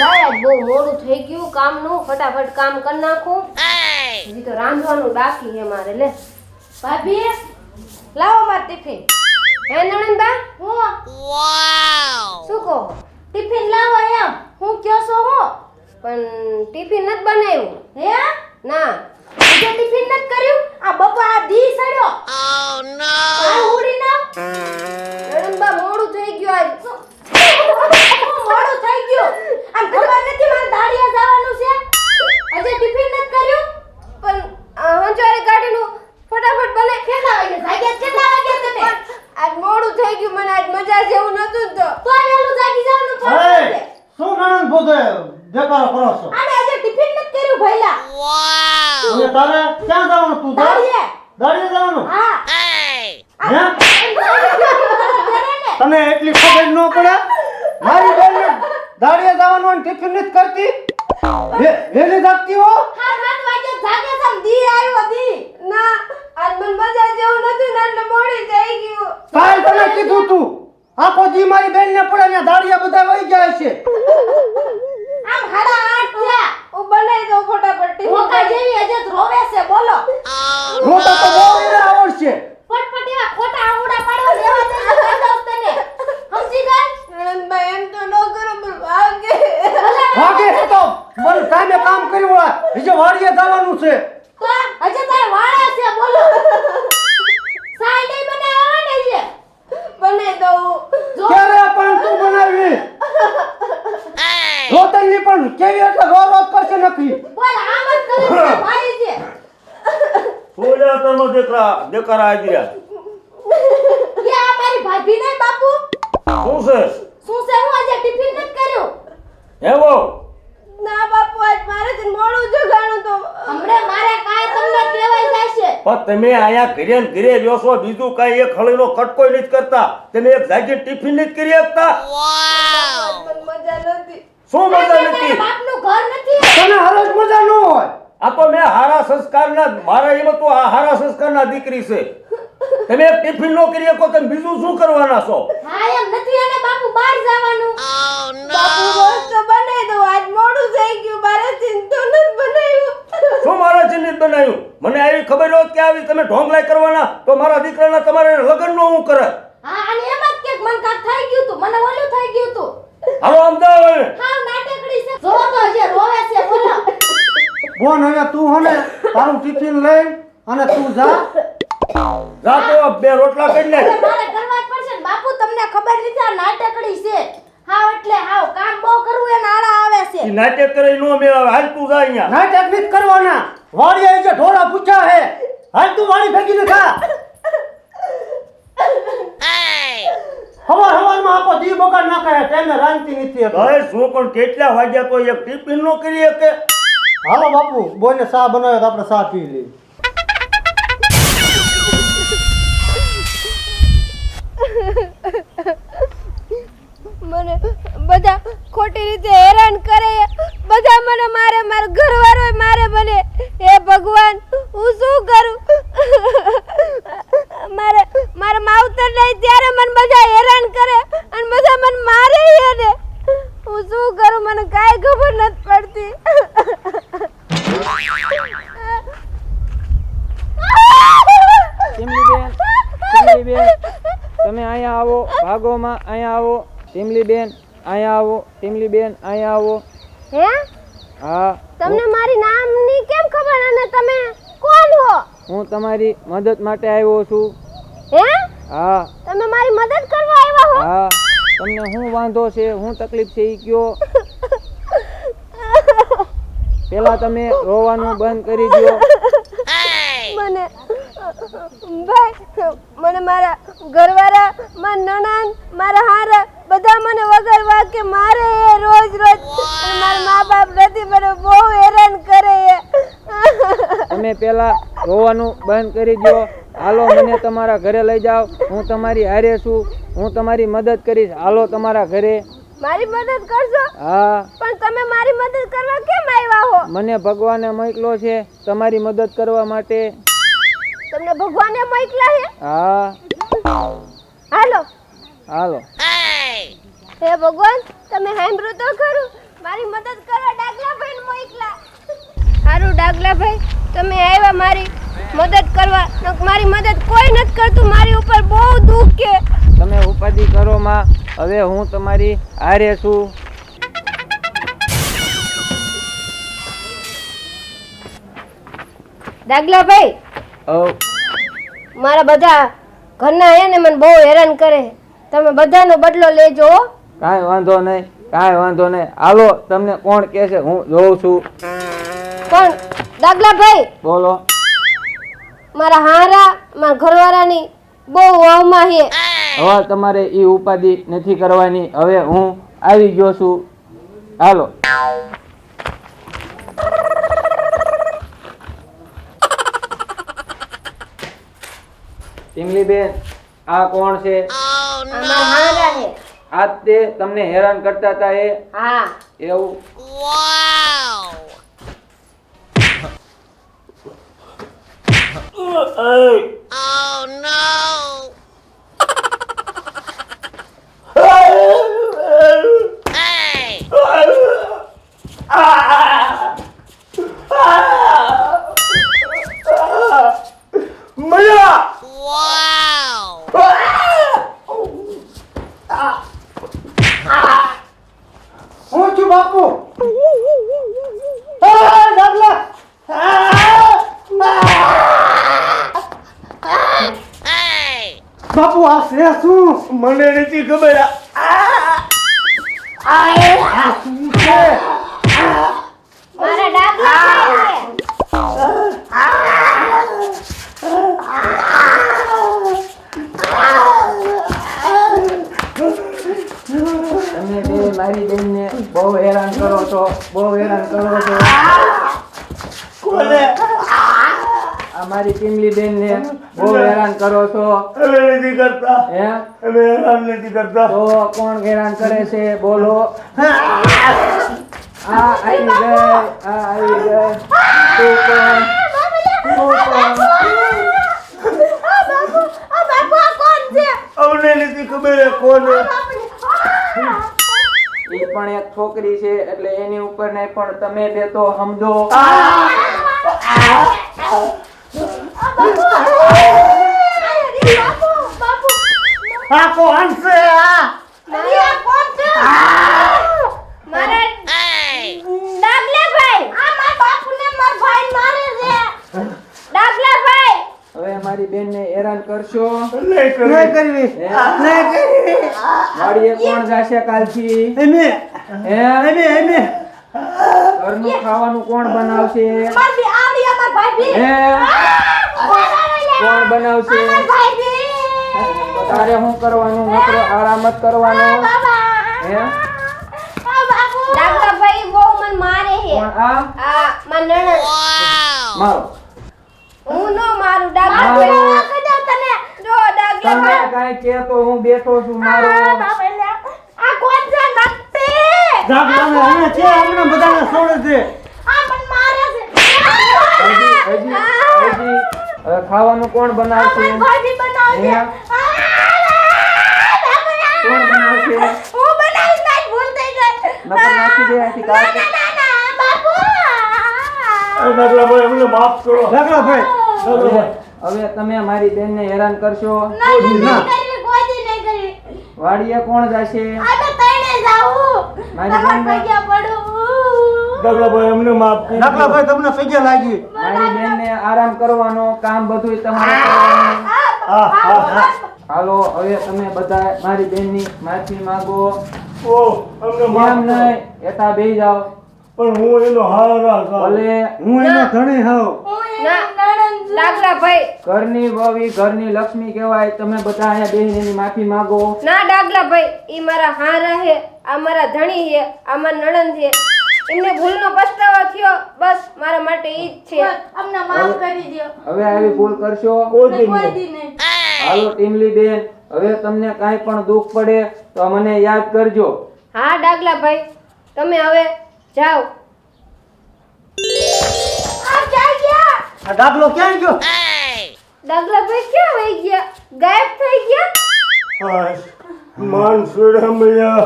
લાય બહુ મોડું થઈ ગયું કામનું. ફટાફટ કામ કરી નાખું. હજી તો રાંધવાનું બાકી છે મારે લે. ભાભી લાવો માર ટિફિન. હે નણંદબા હું શું કહો? ટિફિન લાવો એમ. હું કયો છો હું? પણ ટિફિન નથી બનાવ્યું. હે ના આજે ટિફિન નથી કર્યું આ બપા આ દી સડ્યો ઓ નો આ ઉડી ના નણંદબા મોડું થઈ ગયું આજ મોડું થઈ ગયું આમ ખબર નથી મારે દાડિયા જવાનું છે આજે ટિફિન નથી કર્યું પણ આ હંચવારે ગાડીનું ફટાફટ બને કેટલા વાગે જાગ્યા કેટલા વાગે તમે આજ મોડું થઈ ગયું મને આજ મજા જેવું નતું જ તો. તો વેલું જાગી જાવ હે ફરજ શું નણંદ પોતે દેખાડો કરો છો? આને આજે ટિફિન નથી કર્યું ભઈલા? અને તારે ક્યાં જવાનું તું દાડીએ. દાડિયે જવાનું? હા. હે? ને તને એટલી ખબર ન પડે? મારી બેન દાડીએ જવાનું અને ટિફિન નથી કરતી? વેલી જાગતી હો? હા સાત વાગે જાગે છે દી આવ્યો દી. ના આજ મન મજા જેવું નતું ને એટલે મોડી જઈ ગયું. કાલ તને કીધું તું. આખો જી મારી બેનને પડે ને દાડિયા બધા વહી જાય છે. આમ હાડા આઠ થયા. હું બનાવી દઉં ફટાફટ. મોકા જેવી હજે રોવે છે બોલો. રોતા તો બહુ એને આવડશે ફટફટ એવા ખોટા આવડા પાડો લેવા દે તો દઉં તને. સમજી ગઈ? નણંદભાઈ એમ તો ન કરો પણ ભાગે ભાગે તો મને ટાઈમે કામ કર્યું હોય બીજે વાડીએ જવાનું છે. તો રોતલની પણ કેવી એટલે રો રો કરશે નથી બોલ આમ જ કરે છે ભાઈ છે. પૂજા તનો દીકરા દીકરા આવી રહ્યા કે આ મારી ભાભી ને બાપુ? શું છે? શું છે હું આજે ટિફિન નથી કર્યો? એવો? ના બાપુ આજ મારે જ મોડું જગાણું તો. હમણે મારે કાંઈ તમને કહેવાય છે પણ તમે આયા ઘરે ને ઘરે રહ્યો છો બીજું કાંઈ એક હળીનો કટકોય નથી કરતા. તમે એક જાગી ટિફિન નથી કરી શકતા? વાવ. મજા નથી. શું મજા નથી? બાપનું ઘર નથી. તને હરજ મજા ન હોય. આ તો મેં હારા સંસ્કારના મારા એમાં તો આ હારા સંસ્કારના દીકરી છે. તમે ટિફિન નો કરી શકો તમે બીજું શું કરવાના છો? હા એમ નથી અને બાપુ બહાર જવાનું. બાપુ રોજ તો બનાવી દો આજ મોડું થઈ ગયું. મારે ચિંતો ન બનાવ્યું. શું મારા ચિંતિત બનાવ્યું? મને આવી ખબર હોત કે આવી તમે ઢોંગલાઈ કરવાના તો મારા દીકરાના તમારે લગ્ન નો હું કરે હા અને એમ જ કે મન કાક થઈ ગયું તો. મને ઓલું થઈ ગયું તું. હાલો અમદાવાદ હા નાટકડી છે. જો તો હજી રોવે છે બોલો. બોન હવે તું હને તારું ટિફિન લઈ અને તું જા. જા તો બે રોટલા કરી લે. મારે કરવા જ પડશે ને. બાપુ તમને ખબર નથી આ નાટકડી છે. હાવ એટલે હાવ કામ બહુ કરવું એને આડા આવે છે. ઈ નાટક કરી નો મેળવે. હાલ તું જા અહીંયા. નાટક નથી કરવાના. વાળી આવી જે ઢોળા પૂછ્યા હે. હાલ તું વાડી ભેગી ને ખા દી બગાડ નાખે ટાઈમે રાંધતી નથી હવે શું પણ કેટલા વાગ્યા તો એક ટિફિન નો કરી શકે હાલો બાપુ બોયને ચા બનાવ્યો તો આપણે ચા પી લઈએ. મને બધા ખોટી રીતે હેરાન કરે બધા મને મારે મારો ઘરવાળો મારે મને. હે ભગવાન હું શું કરું મારે મારા માવતર નહીં ત્યારે મને બધા હેરાન કરે અને બધા મને મારે છે ને હું શું કરું? મને કાંઈ ખબર નથી પડતી. ટીમલીબેન ટીમલીબેન તમે અહીંયા આવો ભાગોમાં અહીંયા આવો. ટીમલીબેન અહીંયા આવો. ટીમલીબેન અહીંયા આવો. હે? હા તમને મારી નામની કેમ ખબર? અને તમે કોણ હો? હું તમારી મદદ માટે આવ્યો છું. હે? હા. તમે મારી મદદ કરવા આવ્યા હો? હા. તમને શું વાંધો છે શું તકલીફ છે એ કયો? પેલા તમે રોવાનું બંધ કરી દો મને ભાઈ મને મારા ઘરવાળા મારા નણંદ મારા હારા બધા મને વગર કે મારે એ રોજ રોજ મારા મા બાપ નથી મને બહુ હેરાન કરે તમે પેલા રોવાનું બંધ કરી દો હાલો મને તમારા ઘરે લઈ જાઓ. હું તમારી હારે છું. હું તમારી મદદ કરીશ. હાલો તમારા ઘરે. મારી મદદ કરશો? હા. પણ તમે મારી મદદ કરવા કેમ આવ્યા હો? મને ભગવાને મોકલો છે તમારી મદદ કરવા માટે. તમને ભગવાને મોકલા છે હા. હાલો. હાલો. હે ભગવાન તમે સાંભળ્યું તો ખરું? મારી મદદ કરવા ભાઈ મોકલા. સારું ડાગલાભાઈ તમે આવ્યા મારી મદદ કરવા મારી મદદ કોઈ નથી કરતું મારી ઉપર બહુ દુઃખ છે. તમે ઉપાધિ કરો માં હવે હું તમારી હારે છું. દાગલા ભાઈ મારા બધા ઘરના હે ને મને બહુ હેરાન કરે. તમે બધાનો બદલો લેજો કાંઈ વાંધો નહીં કાંઈ વાંધો નહીં. હાલો તમને કોણ કહે છે? હું જોઉં છું. પણ ડાગલાભાઈ બોલો. મારા હારા મારા ઘરવાળાની બહુ વાવમાં છે. હવે તમારે એ ઉપાધિ નથી કરવાની. હવે હું આવી ગયો છું. હાલો. બેન આ કોણ છે? અમારા હારા છે. આ તે તમને હેરાન કરતા હતા એ? હા. એવું? Oh no! બાપુ આ છે શું? મને નથી ખબર. આ શું છે? મારા ડાગલા તમે બે મારી બેનને બહુ હેરાન કરો છો બહુ હેરાન કરો છો. અમારી આ મારી ટીમલી બેનને બહુ હેરાન કરો છો અમે નથી કરતા હે અમે હેરાન નથી કરતા તો કોણ હેરાન કરે છે બોલો આ આવી ગઈ આ આવી ગઈ તું કોણ તું કોણ અમને નથી ખબર એ પણ એક છોકરી છે એટલે એની ઉપર ને પણ તમે બે તો સમજો આ કોણ છે આ મારા હવે મારી બેનને હેરાન કરશો? નહીં કરવી. નહીં કરવી. વાડીએ કોણ જાશે કાલથી? એમે. હે? એમે એમે. ઘરનું ખાવાનું કોણ બનાવશે? હે? કોણ બનાવશે? તારે શું કરવાનું? નકરો આરામ જ કરવાનો. હે બહુ મને મારે છે. આ? આ મારા નણંદ. મારો. હું નો મારું ડાગલાભાઈ જો તમે ડાગલાભાઈ કાંઈ કે તો હું બેઠો છું મારો. છે? અમને બધાને છોડે છે. હજી હવે ખાવાનું કોણ બનાવશે? હે? કોણ બનાવશે? નકર નાખી દે આથી કાઢ નગલાભાઈ અમને માફ કરો. ડાગલા ભાઈ. હવે હવે તમે મારી બેનને હેરાન કરશો. વાડીએ કોણ જશે? નગલાભાઈ અમને માફ કરી ડાગલા તમને સગે લાગી. મારી બેનને આરામ કરવાનો કામ બધું તમારે હા હા હા હાલો હવે તમે બધા મારી બેનની માફી માંગો. ઓ અમને માફ નહીં એતા બેહી જાઓ. પણ હું એનો હારા ભલે. હું એનો ધણી હાવ ડાગલાભાઈ. ઘરની વવી ઘરની લક્ષ્મી કહેવાય. તમે બધા અહીંયા બેહીને એની માફી માંગો. ના ડાગલાભાઈ ઈ મારા હારા છે આ મારા ધણી હે આ મારા નણંદ છે એમને ભૂલનો પસ્તાવો થયો. બસ મારા માટે ઈ જ છે. અમને માફ કરી દો હવે આવી ભૂલ કરશો? કોઈ દી નહીં. હાલો ટીમલી બેન હવે તમને કાંઈ પણ દુખ પડે તો મને યાદ કરજો. હા ડાગલાભાઈ તમે હવે જાઓ. આ ક્યાં ગયા? આ ડાગલો ક્યાં ગયો? ડાગલાભાઈ ક્યાં વહી ગયા? ગાયબ થઈ ગયા? હા માન સુરમયા